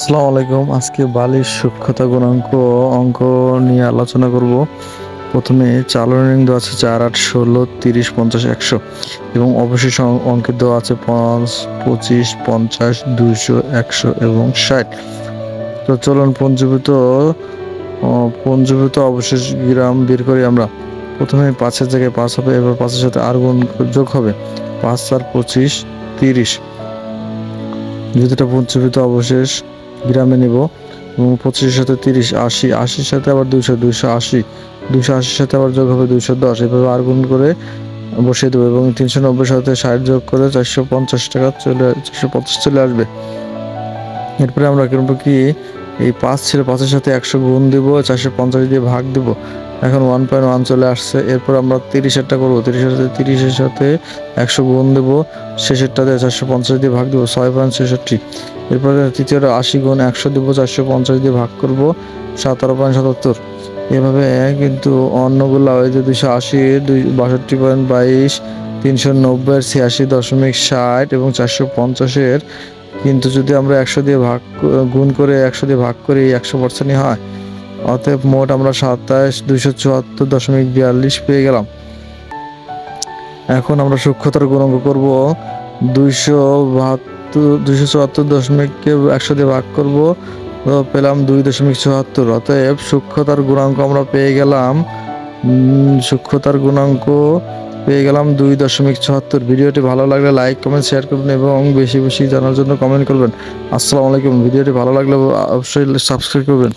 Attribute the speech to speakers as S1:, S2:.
S1: আসসালামু আলাইকুম। আজকে বালির সূক্ষ্মতা গুণাঙ্ক অঙ্ক নিয়ে আলোচনা করব। প্রথমে চালন দেওয়া আছে চার, আট, ষোলো, তিরিশ, পঞ্চাশ, একশো এবং অবশেষ অঙ্ক- অঙ্কে দেওয়া আছে পাঁচ, পঁচিশ, পঞ্চাশ, দুইশো, একশো এবং ষাট। তো চলুন পঞ্জীভূত পঞ্জীভূত অবশেষ গ্রাম বের করি আমরা। প্রথমে পাঁচের জায়গায় পাঁচ হবে, এবার পাঁচের সাথে আর গুণ যোগ হবে। পাঁচ, চার, পঁচিশ, তিরিশ। যেটা পঞ্চীভূত অবশেষ গ্রামে নেব এবং পঁচিশের সাথে তিরিশ, আশি, আশির সাথে আবার দুশো দুশো আশি দুশো আশির সাথে আবার যোগ হবে দুশো দশ। এভাবে আর গুণ করে বসিয়ে দেবো এবং তিনশো নব্বই সাথে ষাট যোগ করে চারশো পঞ্চাশ টাকা চলে, চারশো পঞ্চাশ চলে আসবে। এরপরে আমরা করব কি, এই পাঁচ ছিল পাঁচের সাথে একশো গুণ দেবো, চারশো পঞ্চাশ দিয়ে ভাগ দিব। এখন ওয়ান পয়েন্ট ওয়ান চলে আসছে। এরপর আমরা তিরিশেরটা করব। তিরিশের সাথে তিরিশের সাথে একশো গুণ দেবো। শেষেরটা দিয়ে চারশো পঞ্চাশ দিয়ে ভাগ দেবো, ছয় পয়েন্ট ছেষট্টি। এরপরে তৃতীয়টা আশি গুণ একশো দেবো, চারশো পঞ্চাশ দিয়ে ভাগ করব, সতেরো পয়েন্ট সাতাত্তর। এভাবে কিন্তু অন্যগুলো যে দুশো আশি, দুই বাষট্টি পয়েন্ট বাইশ, তিনশো নব্বই ছিয়াশি দশমিক ষাট এবং চারশো পঞ্চাশের। কিন্তু যদি আমরা একশো দিয়ে ভাগ গুণ করে একশো দিয়ে ভাগ করি, একশো পার্সেন্টই হয়। অতএব মোট আমরা সাতাশ, দুইশো চুয়াত্তর দশমিক বিয়াল্লিশ পেয়ে গেলাম। এখন আমরা সূক্ষ্মতার গুণাঙ্ক করব। দুইশো বাহাত্তর, দুইশো চুয়াত্তর দশমিককে একশো দিয়ে ভাগ করব। পেলাম দুই দশমিক চুয়াত্তর। অতএব সূক্ষ্মতার গুণাঙ্ক আমরা পেয়ে গেলাম। সূক্ষ্মতার গুণাঙ্ক পেয়ে গেলাম দুই দশমিক চুয়াত্তর। ভিডিওটি ভালো লাগলে লাইক, কমেন্ট, শেয়ার করবেন এবং বেশি বেশি জানার জন্য কমেন্ট করবেন। আসসালামু আলাইকুম। ভিডিওটি ভালো লাগলে অবশ্যই সাবস্ক্রাইব করবেন।